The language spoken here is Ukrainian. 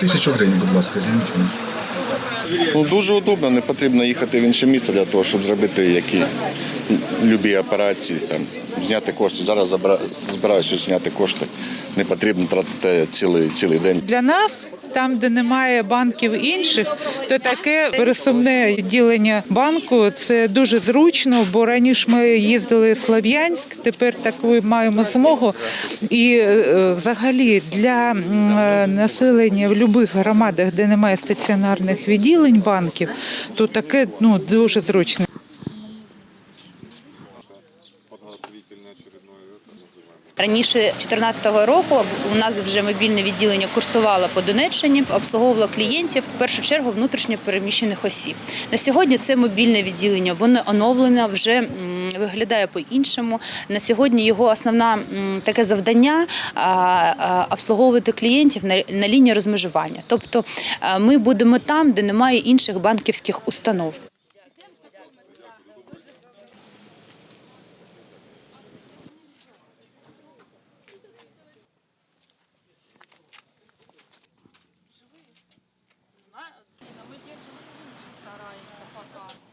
Тисячу гривень, будь ласка, зніміть мені. Ну, дуже удобно, не потрібно їхати в інше місце для того, щоб зробити які любі операції, там, зняти кошти. Зараз збираюся зняти кошти. Не потрібно тратити цілий, цілий день. Для нас, там, де немає банків інших, то таке пересувне відділення банку це дуже зручно, бо раніше ми їздили в Слов'янськ, тепер таку маємо змогу. І е, взагалі для е, населення в будь-яких громадах, де немає стаціонарних відділень банків, то таке ну дуже зручно. Раніше з 2014 року у нас вже мобільне відділення курсувало по Донеччині, обслуговувало клієнтів в першу чергу внутрішньо переміщених осіб. На сьогодні це мобільне відділення, воно оновлено, вже виглядає по-іншому. На сьогодні його основне таке завдання обслуговувати клієнтів на, лінії розмежування. Тобто ми будемо там, де немає інших банківських установ. Мы держим в стараемся пока.